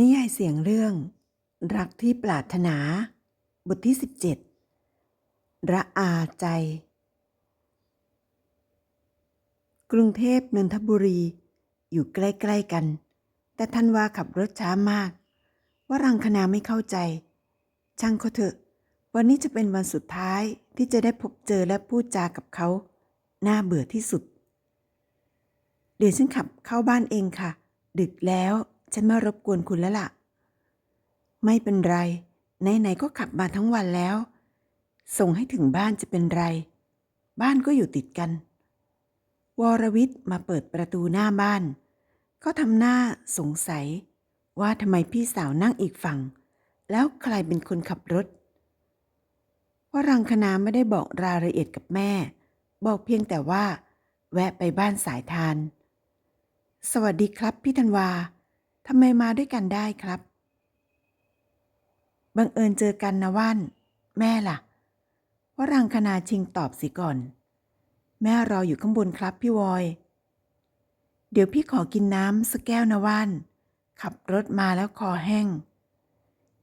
นิยายเสียงเรื่อง รักที่ปรารถนา บทที่ 17 ระอาใจ กรุงเทพนนทบุรี อยู่ใกล้ๆกัน แต่ทันวาขับรถช้ามาก ว่ารังคณาไม่เข้าใจ ช่างเขาเถอะ วันนี้จะเป็นวันสุดท้ายที่จะได้พบเจอและพูดจากับเขา น่าเบื่อที่สุด เดี๋ยวฉันขับเข้าบ้านเองค่ะ ดึกแล้ว ฉันม่รบกวนคุณแล้วล่ะ ไม่เป็นไร ไหนๆก็ขับมาทั้งวันแล้ว ส่งให้ถึงบ้านจะเป็นไร บ้านก็อยู่ติดกัน วรวิทย์มาเปิดประตูหน้าบ้าน ก็ทำหน้าสงสัย ว่าทำไมพี่สาวนั่งอีกฝั่ง แล้วใครเป็นคนขับรถว่ารังคณาไม่ได้บอกรายละเอียดกับแม่ บอกเพียงแต่ว่า แวะไปบ้านสายทาน สวัสดีครับพี่ธันวา ทำไมมาด้วยกันได้ครับ บังเอิญเจอกันนะว่าน แม่ล่ะว่ารังคณาชิงตอบสิก่อน แม่รออยู่ข้างบนครับพี่วอย เดี๋ยวพี่ขอกินน้ำสักแก้วนะว่าน ขับรถมาแล้วคอแห้ง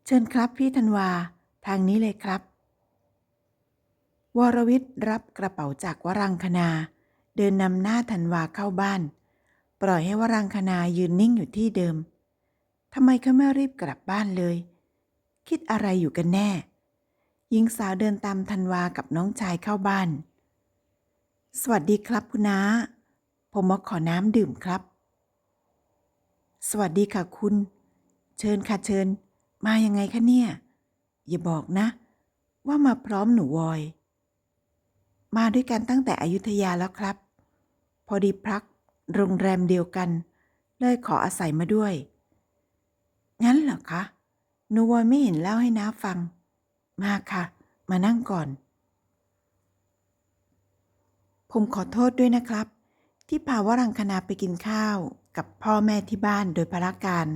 เชิญครับพี่ธันวา ทางนี้เลยครับ วรวิทย์รับกระเป๋าจากวรังคณา เดินนำหน้าธันวาเข้าบ้านปล่อยให้วรังคณายืนนิ่งอยู่ที่เดิม ทำไมเขาไม่รีบกลับบ้านเลย คิดอะไรอยู่กันแน่ หญิงสาวเดินตามธันวากับน้องชายเข้าบ้าน สวัสดีครับคุณน้า ผมมาขอน้ำดื่มครับ สวัสดีค่ะคุณ เชิญค่ะเชิญ มายังไงคะเนี่ย อย่าบอกนะ ว่ามาพร้อมหนูวอย มาด้วยกันตั้งแต่อยุธยาแล้วครับ พอดีพักโรงแรมเดียวกัน เลยขออาศัยมาด้วย งั้นเหรอคะนูวอยไม่เห็นเล่าให้น้าฟัง มาค่ะ มานั่งก่อน ผมขอโทษด้วยนะครับ ที่พาวรังคณาไปกินข้าวกับพ่อแม่ที่บ้านโดยพระการ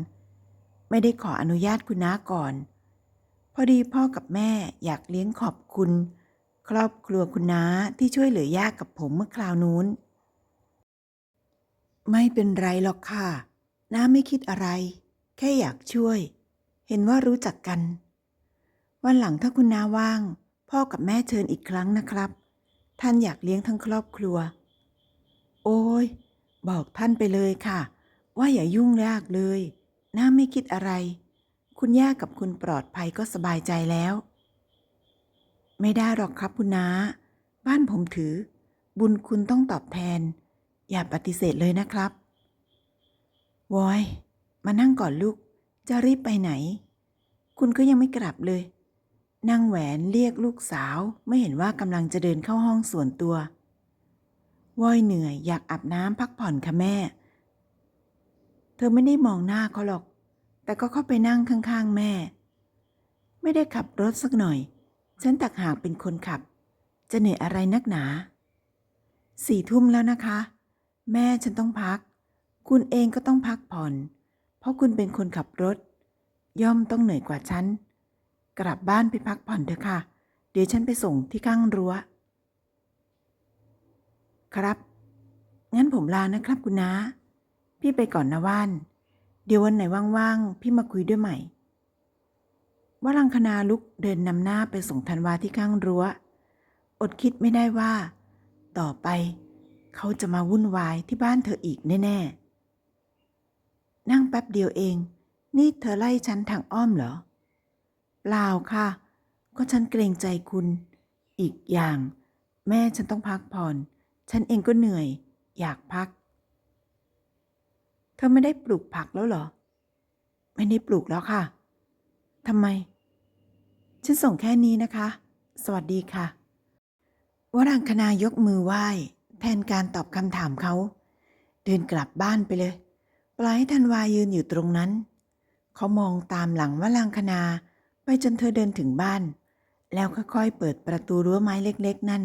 ไม่ได้ขออนุญาตคุณน้าก่อน พอดีพ่อกับแม่อยากเลี้ยงขอบคุณ ครอบครัวคุณน้าที่ช่วยเหลือย่ากับผมเมื่อคราวนู้น ไม่เป็นไรหรอกค่ะ น้าไม่คิดอะไร แค่อยากช่วย เห็นว่ารู้จักกัน วันหลังถ้าคุณนาว่าง พ่อกับแม่เชิญอีกครั้งนะครับ ท่านอยากเลี้ยงทั้งครอบครัว โอ้ย บอกท่านไปเลยค่ะ ว่าอย่ายุ่งยากเลยน้าไม่คิดอะไร คุณย่ากับคุณปลอดภัยก็สบายใจแล้ว ไม่ได้หรอกครับคุณนาบ้านผมถือ บุญคุณต้องตอบแทน อย่าปฏิเสธเลยนะครับวอย มานั่งก่อนลูก จะรีบไปไหน คุณก็ยังไม่กลับเลยนั่งแหวนเรียกลูกสาวไม่เห็นว่ากำลังจะเดินเข้าห้องส่วนตัววอยเหนื่อยอยากอาบน้ำพักผ่อนค่ะแม่ เธอไม่ได้มองหน้าเขาหรอก แต่ก็เข้าไปนั่งข้างๆแม่ ไม่ได้ขับรถสักหน่อย ฉันตักหากเป็นคนขับ จะเหนื่อยอะไรนักหนา สี่ทุ่มแล้วนะคะ แม่ฉันต้องพัก คุณเองก็ต้องพักผ่อน ราะคุณเป็นคนขับรถ ย่อมต้องเหนื่อยกว่าฉัน กลับบ้านไปพักผ่อนเถอะค่ะ เดี๋ยวฉันไปส่งที่ข้างรั้ว ครับ งั้นผมลานะครับคุณน้า พี่ไปก่อนนะว่าน เดี๋ยววันไหนว่างๆ พี่มาคุยด้วยใหม่ว่ารังคณาลุกเดินนำหน้าไปส่งธันวาที่ข้างรั้ว อดคิดไม่ได้ว่า ต่อไป เขาจะมาวุ่นวายที่บ้านเธออีกแน่ ๆ นั่งแป๊บเดียวเอง นี่เธอไล่ฉันทางอ้อมเหรอ เปล่าค่ะ ก็ฉันเกรงใจคุณ อีกอย่าง แม่ฉันต้องพักผ่อน ฉันเองก็เหนื่อย อยากพัก เธอไม่ได้ปลูกผักแล้วเหรอ ไม่ได้ปลูกแล้วค่ะทำไม ฉันส่งแค่นี้นะคะ สวัสดีค่ะวรังคณายกมือไหว้ แทนการตอบคำถามเขา เดินกลับบ้านไปเลย ปล่อยธันวายืนอยู่ตรงนั้น เขามองตามหลังวรังคณาไปจนเธอเดินถึงบ้าน แล้วค่อยๆเปิดประตูรั้วไม้เล็กๆ นั่น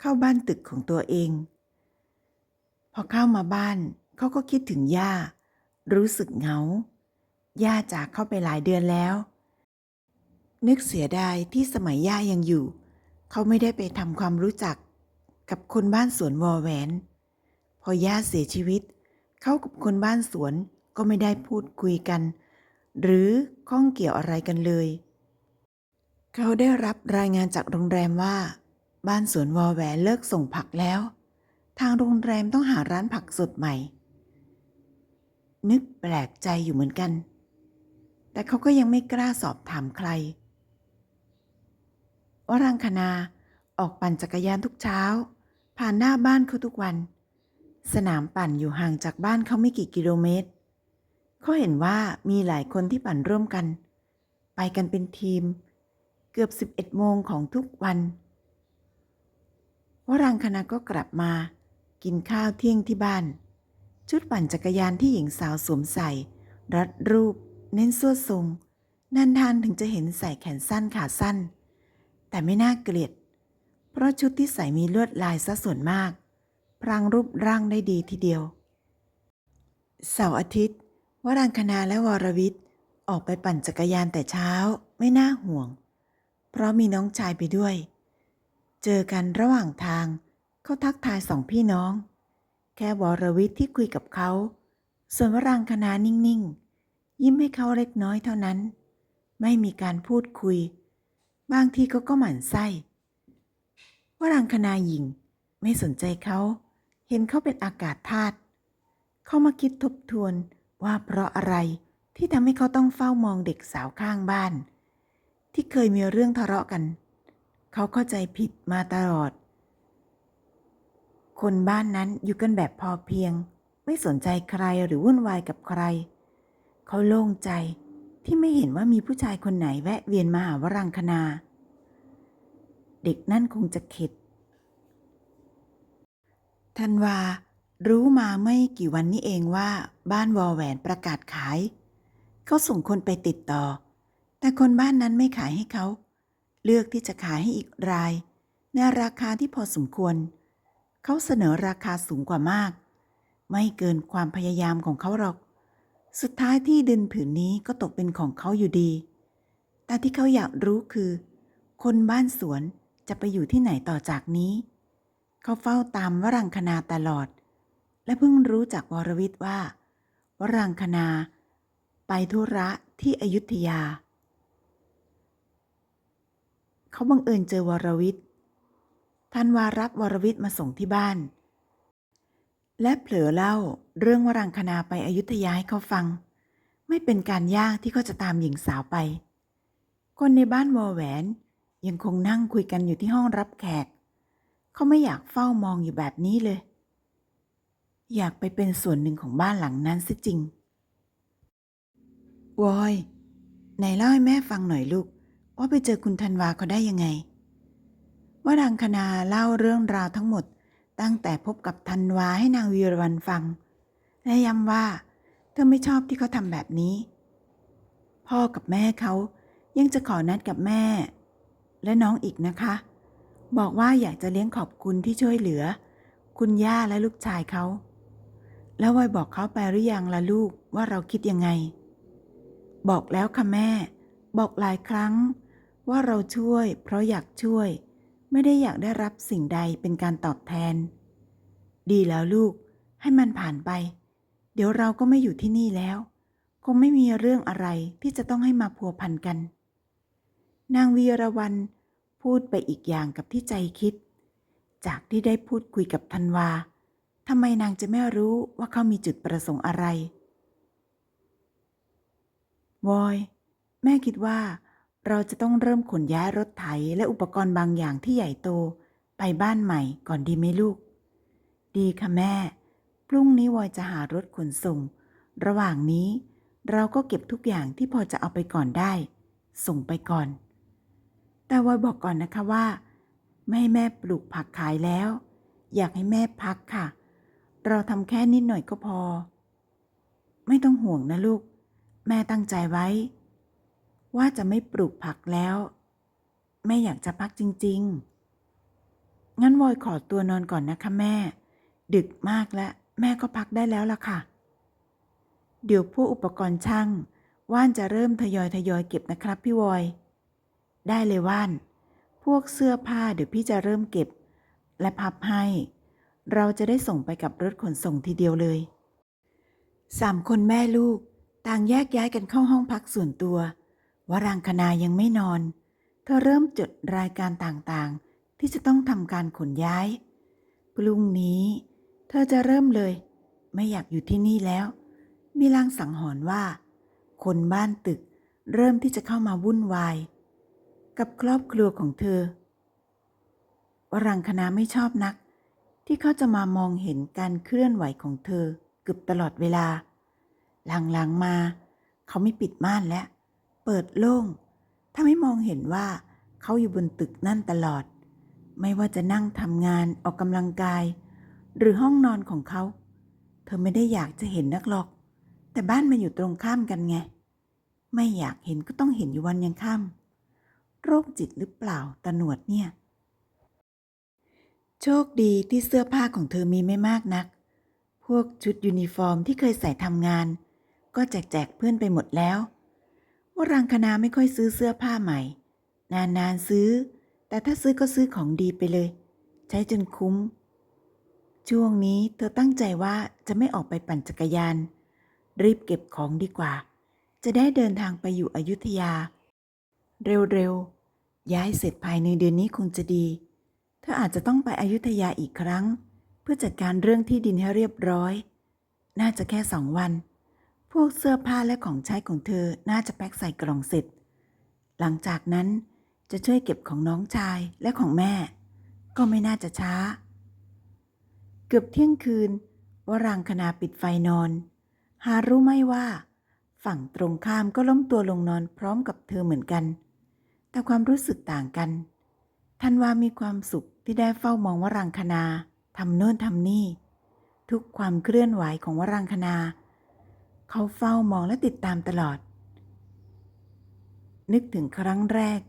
เข้าบ้านตึกของตัวเอง พอเข้ามาบ้านเขาก็คิดถึงย่า รู้สึกเหงา ย่าจากเข้าไปหลายเดือนแล้ว นึกเสียดายที่สมัยย่ายังอยู่ เขาไม่ได้ไปทำความรู้จักกับคนบ้านสวนวอแหวน พอย่าเสียชีวิตเขากับคนบ้านสวนก็ไม่ได้พูดคุยกัน หรือข้องเกี่ยวอะไรกันเลย เขาได้รับรายงานจากโรงแรมว่า บ้านสวนวอแหวนเลิกส่งผักแล้ว ทางโรงแรมต้องหาร้านผักสดใหม่ นึกแปลกใจอยู่เหมือนกัน แต่เขาก็ยังไม่กล้าสอบถามใครวรังคณาออกปั่นจักรยานทุกเช้า ผ่านหน้าบ้านเขาทุกวัน สนามปั่นอยู่ห่างจากบ้านเขาไม่กี่กิโลเมตร เขาเห็นว่ามีหลายคนที่ปั่นร่วมกัน ไปกันเป็นทีม เกือบ11โมงของทุกวันวรังคณาก็กลับมา กินข้าวเที่ยงที่บ้าน ชุดปั่นจักรยานที่หญิงสาวสวมใส่ รัดรูป เน้นสวดทรงนานๆถึงจะเห็นใส่แขนสั้นขาสั้น แต่ไม่น่าเกลียด เพราะชุดที่ใส่มีลวดลายซะส่วนมาก พรางรูปร่างได้ดีทีเดียว เสาร์อาทิตย์ วรังคณาและวรวิทย์ออกไปปั่นจักรยานแต่เช้าไม่น่าห่วง เพราะมีน้องชายไปด้วย เจอกันระหว่างทางเขาทักทายสองพี่น้อง แค่วรวิทย์ที่คุยกับเขา ส่วนวรังคณานิ่งๆ ยิ้มให้เขาเล็กน้อยเท่านั้น ไม่มีการพูดคุย บางทีเขาก็หมั่นไส้วรังคณาหญิงไม่สนใจเขา เห็นเขาเป็นอากาศธาตุเขามาคิดทบทวนว่าเพราะอะไรที่ทำให้เขาต้องเฝ้ามองเด็กสาวข้างบ้าน ที่เคยมีเรื่องทะเลาะกัน เขาเข้าใจผิดมาตลอด คนบ้านนั้นอยู่กันแบบพอเพียง ไม่สนใจใครหรือวุ่นวายกับใคร เขาโล่งใจที่ไม่เห็นว่ามีผู้ชายคนไหนแวะเวียนมาหาวรังคณา เด็กนั่นคงจะเข็ด ธันวา รู้มาไม่กี่วันนี้เองว่าบ้านวอแหวนประกาศขาย เขาส่งคนไปติดต่อ แต่คนบ้านนั้นไม่ขายให้เขา เลือกที่จะขายให้อีกราย ในราคาที่พอสมควร เขาเสนอราคาสูงกว่ามาก ไม่เกินความพยายามของเขาหรอก สุดท้ายที่ดินผืนนี้ก็ตกเป็นของเขาอยู่ดี แต่ที่เขาอยากรู้คือ คนบ้านสวนจะไปอยู่ที่ไหนต่อจากนี้ เขาเฝ้าตามวรังคณาตลอด และเพิ่งรู้จากวรวิทย์ว่า วรังคณา ไปธุระที่อยุธยา เขาบังเอิญเจอวรวิทย์ทันวารับวรวิทย์มาส่งที่บ้าน และเผลอเล่าเรื่องวรังคณาไปอยุธยาให้เขาฟัง ไม่เป็นการยากที่เขาจะตามหญิงสาวไป คนในบ้านวอแหวนยังคงนั่งคุยกันอยู่ที่ห้องรับแขก เขาไม่อยากเฝ้ามองอยู่แบบนี้เลย อยากไปเป็นส่วนหนึ่งของบ้านหลังนั้นซิจริง วอยไหนเล่าให้แม่ฟังหน่อยลูก ว่าไปเจอคุณธันวาเขาได้ยังไง ว่าดังคณาเล่าเรื่องราวทั้งหมด ตั้งแต่พบกับธันวาให้นางวีรวันฟัง และย้ำว่า เธอไม่ชอบที่เขาทำแบบนี้ พ่อกับแม่เขายังจะขอนัดกับแม่ และน้องอีกนะคะ บอกว่าอยากจะเลี้ยงขอบคุณที่ช่วยเหลือ คุณย่าและลูกชายเขา แล้ววอยบอกเขาไปหรือยังล่ะลูกว่าเราคิดยังไง บอกแล้วค่ะแม่ บอกหลายครั้ง ว่าเราช่วย เพราะอยากช่วย ไม่ได้อยากได้รับสิ่งใดเป็นการตอบแทน ดีแล้วลูก ให้มันผ่านไป เดี๋ยวเราก็ไม่อยู่ที่นี่แล้ว คงไม่มีเรื่องอะไรที่จะต้องให้มาพัวพันกัน นางวีรวัน พูดไปอีกอย่างกับที่ใจคิด จากที่ได้พูดคุยกับธันวาทำไมนางจะไม่รู้ว่าเขามีจุดประสงค์อะไรวอย แม่คิดว่า เราจะต้องเริ่มขนย้ายรถไถและอุปกรณ์บางอย่างที่ใหญ่โต ไปบ้านใหม่ก่อนดีไหมลูก ดีค่ะแม่ พรุ่งนี้วอยจะหารถขนส่ง ระหว่างนี้ เราก็เก็บทุกอย่างที่พอจะเอาไปก่อนได้ ส่งไปก่อน แต่วอยบอกก่อนนะคะว่า ไม่ให้แม่ปลูกผักขายแล้ว อยากให้แม่พักค่ะ เราทำแค่นิดหน่อยก็พอ ไม่ต้องห่วงนะลูก แม่ตั้งใจไว้ ว่าจะไม่ปลูกผักแล้ว แม่อยากจะพักจริง ๆ งั้นวอยขอตัวนอนก่อนนะคะแม่ ดึกมากแล้ว แม่ก็พักได้แล้วล่ะค่ะ เดี๋ยวพวกอุปกรณ์ช่าง ว่านจะเริ่มทยอยทยอยเก็บนะครับพี่วอย ได้เลยว่าน พวกเสื้อผ้าเดี๋ยวพี่จะเริ่มเก็บ และพับให้ เราจะได้ส่งไปกับรถขนส่งทีเดียวเลยสามคนแม่ลูก ต่างแยกย้ายกันเข้าห้องพักส่วนตัว วรางคณายังไม่นอน เธอเริ่มจดรายการต่างๆ ที่จะต้องทำการขนย้ายพรุ่งนี้ เธอจะเริ่มเลย ไม่อยากอยู่ที่นี่แล้ว มีลางสังหรณ์ว่า คนบ้านตึกเริ่มที่จะเข้ามาวุ่นวาย กับครอบครัวของเธอ วรังคณาไม่ชอบนัก ที่เขาจะมามองเห็นการเคลื่อนไหวของเธอเกือบตลอดเวลา หลังๆมา เขาไม่ปิดม่านแล้ว เปิดโล่ง ถ้าไม่มองเห็นว่าเขาอยู่บนตึกนั่นตลอด ไม่ว่าจะนั่งทำงานออกกำลังกาย หรือห้องนอนของเขา เธอไม่ได้อยากจะเห็นนักหรอก แต่บ้านมันอยู่ตรงข้ามกันไง ไม่อยากเห็นก็ต้องเห็นอยู่วันยังค่ำ โรคจิตหรือเปล่าตาหนวดเนี่ย โชคดีที่เสื้อผ้าของเธอมีไม่มากนัก พวกชุดยูนิฟอร์มที่เคยใส่ทำงาน ก็แจกแจกเพื่อนไปหมดแล้ว ว่ารังคณาไม่ค่อยซื้อเสื้อผ้าใหม่ นานๆซื้อ แต่ถ้าซื้อก็ซื้อของดีไปเลย ใช้จนคุ้ม ช่วงนี้เธอตั้งใจว่าจะไม่ออกไปปั่นจักรยาน รีบเก็บของดีกว่า จะได้เดินทางไปอยู่อยุธยา เร็วๆ ย้ายเสร็จภายในเดือนนี้คงจะดี เธออาจจะต้องไปอยุธยาอีกครั้ง เพื่อจัดการเรื่องที่ดินให้เรียบร้อย น่าจะแค่สองวัน พวกเสื้อผ้าและของใช้ของเธอน่าจะแพ็คใส่กล่องเสร็จ หลังจากนั้นจะช่วยเก็บของน้องชายและของแม่ ก็ไม่น่าจะช้า เกือบเที่ยงคืนวรางคณาปิดไฟนอน หารู้ไหมว่า ฝั่งตรงข้ามก็ล้มตัวลงนอนพร้อมกับเธอเหมือนกัน แต่ความรู้สึกต่างกันท่านว่ามีความสุขที่ได้เฝ้ามองวรังคณาทำโน่นทำนี่ ทุกความเคลื่อนไหวของวรังคณา เขาเฝ้ามองและติดตามตลอด นึกถึงครั้งแรก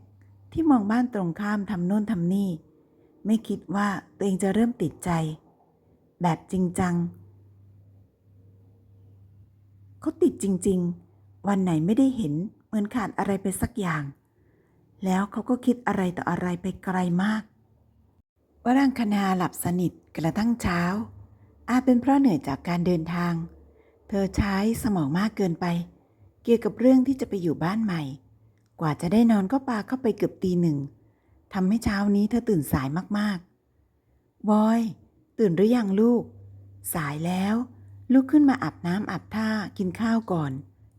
ที่มองบ้านตรงข้ามทำโน่นทำนี่ ไม่คิดว่าตัวเองจะเริ่มติดใจ แบบจริงจัง เขาติดจริง ๆ วันไหนไม่ได้เห็นเหมือนขาดอะไรไปสักอย่าง แล้วเขาก็คิดอะไรต่ออะไรไปไกลมากวรังคณาหลับสนิทกระทั่งเช้า อาจเป็นเพราะเหนื่อยจากการเดินทาง เธอใช้สมองมากเกินไป เกี่ยวกับเรื่องที่จะไปอยู่บ้านใหม่ กว่าจะได้นอนก็ปาเข้าไปเกือบตีหนึ่งทำให้เช้านี้เธอตื่นสายมากๆ บอย ตื่นหรือยังลูก สายแล้วลุกขึ้นมาอาบน้ำอาบท่ากินข้าวก่อน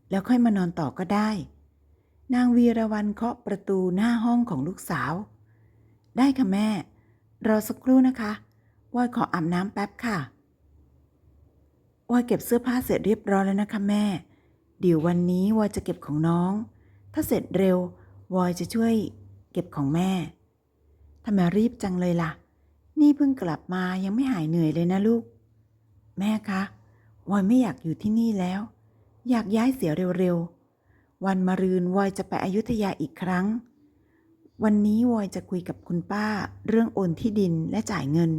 แล้วค่อยมานอนต่อก็ได้ นางวีระวันเคาะประตูหน้าห้องของลูกสาว ได้ค่ะแม่ รอสักครู่นะคะวอยขออาบน้ำแป๊บค่ะวอยเก็บเสื้อผ้าเสร็จเรียบร้อยแล้วนะคะแม่ เดี๋ยววันนี้วอยจะเก็บของน้อง ถ้าเสร็จเร็ววอยจะช่วย เก็บของแม่ทำไมรีบจังเลยล่ะ นี่เพิ่งกลับมายังไม่หายเหนื่อยเลยนะลูก แม่คะวอยไม่อยากอยู่ที่นี่แล้ว อยากย้ายเสียเร็วๆ วันมะรืนวอยจะไปอยุธยาอีกครั้ง วันนี้วอยจะคุยกับคุณป้า เรื่องโอนที่ดินและจ่ายเงิน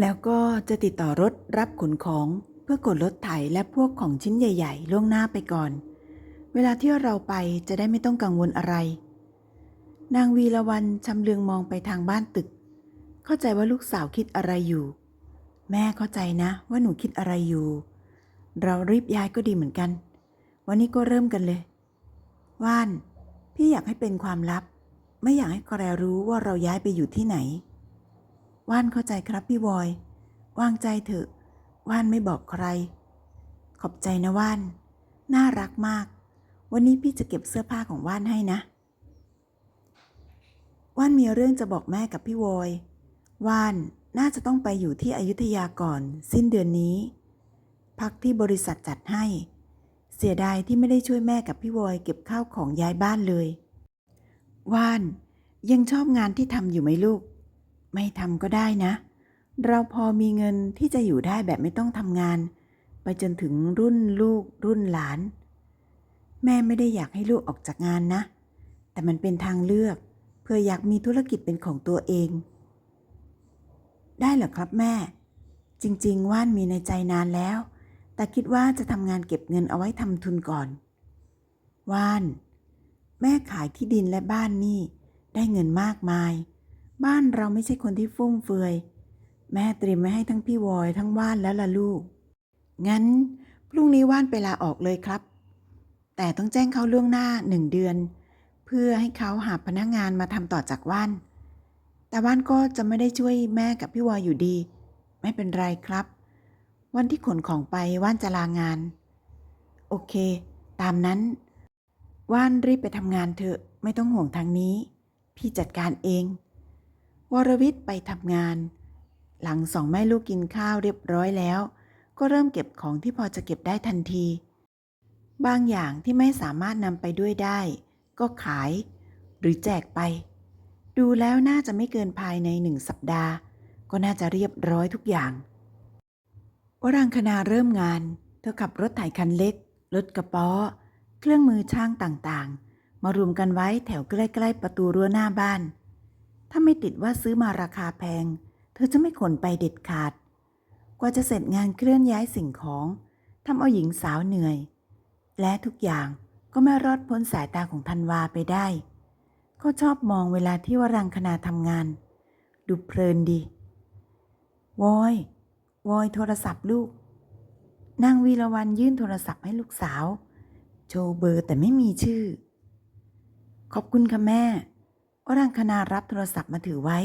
แล้วก็จะติดต่อรถรับขนของเพื่อกดรถไถและพวกของชิ้นใหญ่ ๆ ล่วงหน้าไปก่อน เวลาที่เราไปจะได้ไม่ต้องกังวลอะไร นางวีละวันชำเลืองมองไปทางบ้านตึก เข้าใจว่าลูกสาวคิดอะไรอยู่ แม่เข้าใจนะว่าหนูคิดอะไรอยู่ เรารีบย้ายก็ดีเหมือนกัน วันนี้ก็เริ่มกันเลย ว่าน พี่อยากให้เป็นความลับ ไม่อยากให้ใครรู้ว่าเราย้ายไปอยู่ที่ไหน ว่านเข้าใจครับพี่วอย วางใจเถอะ ว่านไม่บอกใคร ขอบใจนะว่าน น่ารักมาก วันนี้พี่จะเก็บเสื้อผ้าของว่านให้นะ ว่านมีเรื่องจะบอกแม่กับพี่วอยว่านน่าจะต้องไปอยู่ที่อยุธยาก่อน สิ้นเดือนนี้ พักที่บริษัทจัดให้ เสียดายที่ไม่ได้ช่วยแม่กับพี่วอยเก็บข้าวของย้ายบ้านเลย ว่าน ยังชอบงานที่ทำอยู่ไหมลูก ไม่ทำก็ได้นะ เราพอมีเงินที่จะอยู่ได้แบบไม่ต้องทำงาน ไปจนถึงรุ่นลูกรุ่นหลาน แม่ไม่ได้อยากให้ลูกออกจากงานนะ แต่มันเป็นทางเลือก เพื่ออยากมีธุรกิจเป็นของตัวเอง ได้เหรอครับแม่ จริง ๆ ว่านมีในใจนานแล้ว แต่คิดว่าจะทำงานเก็บเงินเอาไว้ทำทุนก่อน ว่าน แม่ขายที่ดินและบ้านนี่ ได้เงินมากมาย บ้านเราไม่ใช่คนที่ฟุ่มเฟือย แม่เตรียมไว้ให้ทั้งพี่วอยทั้งว่านแล้วล่ะลูก งั้น พรุ่งนี้ว่านไปลาออกเลยครับ แต่ต้องแจ้งเขาล่วงหน้าหนึ่งเดือน เพื่อให้เขาหาพนักงานมาทำต่อจากว่านแต่ว่านก็จะไม่ได้ช่วยแม่กับพี่วอยอยู่ดี ไม่เป็นไรครับ วันที่ขนของไปว่านจะลางาน โอเค ตามนั้น ว่านรีบไปทำงานเถอะ ไม่ต้องห่วงทางนี้ พี่จัดการเอง วรวิทย์ไปทำงาน หลังสองแม่ลูกกินข้าวเรียบร้อยแล้ว ก็เริ่มเก็บของที่พอจะเก็บได้ทันที บางอย่างที่ไม่สามารถนำไปด้วยได้ ก็ขาย หรือแจกไป ดูแล้วน่าจะไม่เกินภายในหนึ่งสัปดาห์ ก็น่าจะเรียบร้อยทุกอย่าง วรังคณาเริ่มงาน เธอขับรถไถคันเล็ก รถกระป๋อ เครื่องมือช่างต่างๆ มารวมกันไว้แถวใกล้ๆประตูรั้วหน้าบ้าน ถ้าไม่ติดว่าซื้อมาราคาแพง เธอจะไม่ขนไปเด็ดขาด กว่าจะเสร็จงานเคลื่อนย้ายสิ่งของทำเอาหญิงสาวเหนื่อย และทุกอย่างก็ไม่รอดพ้นสายตาของธันวาไปได้เขาชอบมองเวลาที่วรังคณาทำงาน ดูเพลินดีวอย วอยโทรศัพท์ลูก นางวีรวันยื่นโทรศัพท์ให้ลูกสาว โชว์เบอร์แต่ไม่มีชื่อ ขอบคุณค่ะแม่วรังคณารับโทรศัพท์มาถือไว้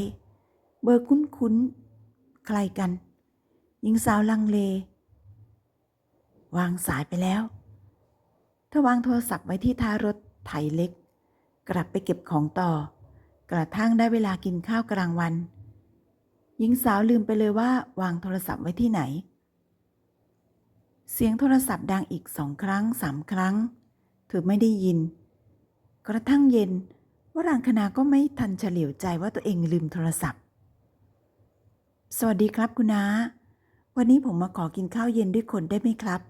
เบอร์คุ้นๆ ใครกัน หญิงสาวลังเล วางสายไปแล้วเธอวางโทรศัพท์ไว้ที่ท้ายรถไถเล็ก กลับไปเก็บของต่อ กระทั่งได้เวลากินข้าวกลางวัน หญิงสาวลืมไปเลยว่าวางโทรศัพท์ไว้ที่ไหน เสียงโทรศัพท์ดังอีกสองครั้งสามครั้ง เธอไม่ได้ยิน กระทั่งเย็นวรังคณาก็ไม่ทันเฉลียวใจว่าตัวเองลืมโทรศัพท์ สวัสดีครับคุณนาวันนี้ผมมาขอกินข้าวเย็นด้วยคนได้ไหมครับ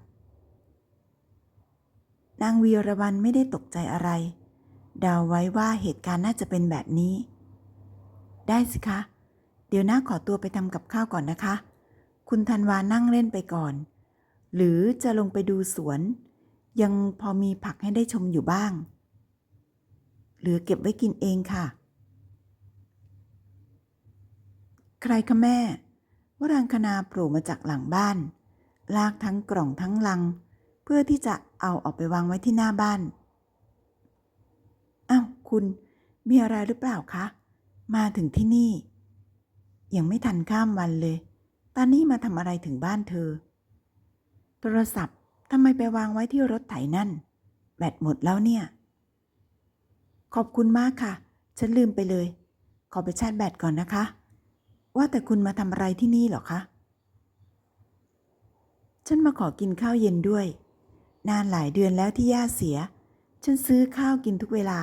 นางวีรวันไม่ได้ตกใจอะไรเดาไว้ว่าเหตุการณ์น่าจะเป็นแบบนี้ ได้สิคะ เดี๋ยวน้าขอตัวไปทำกับข้าวก่อนนะคะ คุณธันวานั่งเล่นไปก่อน หรือจะลงไปดูสวน ยังพอมีผักให้ได้ชมอยู่บ้าง หรือเก็บไว้กินเองค่ะ ใครคะแม่วรังคณาโผล่มาจากหลังบ้าน ลากทั้งกล่องทั้งลัง เพื่อที่จะเอาออกไปวางไว้ที่หน้าบ้าน อ้าวคุณมีอะไรหรือเปล่าคะ มาถึงที่นี่ ยังไม่ทันข้ามวันเลยตอนนี้มาทำอะไรถึงบ้านเธอ โทรศัพท์ทำไมไปวางไว้ที่รถไถนั่น แบตหมดแล้วเนี่ย ขอบคุณมากค่ะ ฉันลืมไปเลย ขอไปชาร์จแบตก่อนนะคะ ว่าแต่คุณมาทำอะไรที่นี่หรอคะ ฉันมาขอกินข้าวเย็นด้วย นานหลายเดือนแล้วที่ย่าเสีย ฉันซื้อข้าวกินทุกเวลา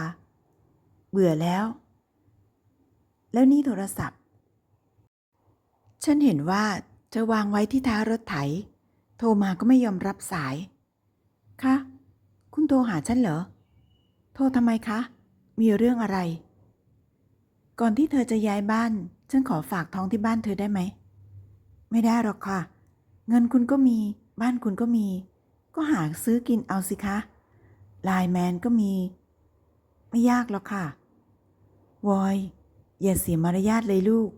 เบื่อแล้ว แล้วนี่โทรศัพท์ ฉันเห็นว่าเธอวางไว้ที่ท้ายรถไถ โทรมาก็ไม่ยอมรับสาย คะ คุณโทรหาฉันเหรอ โทรทำไมคะ มีเรื่องอะไร ก่อนที่เธอจะย้ายบ้าน ฉันขอฝากท้องที่บ้านเธอได้ไหม ไม่ได้หรอกค่ะ เงินคุณก็มี บ้านคุณก็มี ก็หาซื้อกินเอาสิคะ ไลน์แมนก็มี ไม่ยากหรอกค่ะ วอย อย่าเสียมารยาทเลยลูก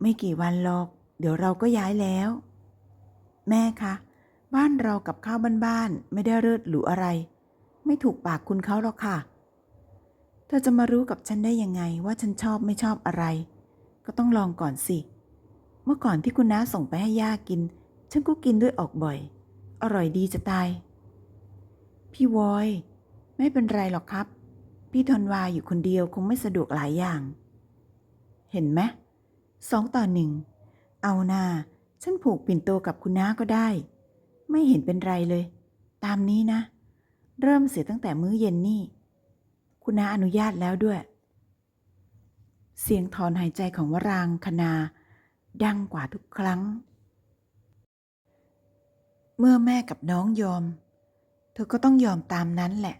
ไม่กี่วันหรอก เดี๋ยวเราก็ย้ายแล้ว แม่คะ บ้านเรากับข้าวบ้านๆไม่ได้เลิศหรูอะไร ไม่ถูกปากคุณเขาหรอกค่ะ เธอจะมารู้กับฉันได้ยังไงว่าฉันชอบไม่ชอบอะไร ก็ต้องลองก่อนสิ เมื่อก่อนที่คุณน้าส่งไปให้ย่ากิน ฉันก็กินด้วยออกบ่อย อร่อยดีจะตาย พี่วอย ไม่เป็นไรหรอกครับ พี่ทนวาอยู่คนเดียวคงไม่สะดวกหลายอย่าง เห็นไหมสองต่อหนึ่ง เอานา ฉันผูกปิ่นโตกับคุณน้าก็ได้ ไม่เห็นเป็นไรเลย ตามนี้นะ เริ่มเสียตั้งแต่มื้อเย็นนี่ คุณน้าอนุญาตแล้วด้วย เสียงถอนหายใจของวรางคณา ดังกว่าทุกครั้ง เมื่อแม่กับน้องยอม เธอก็ต้องยอมตามนั้นแหละ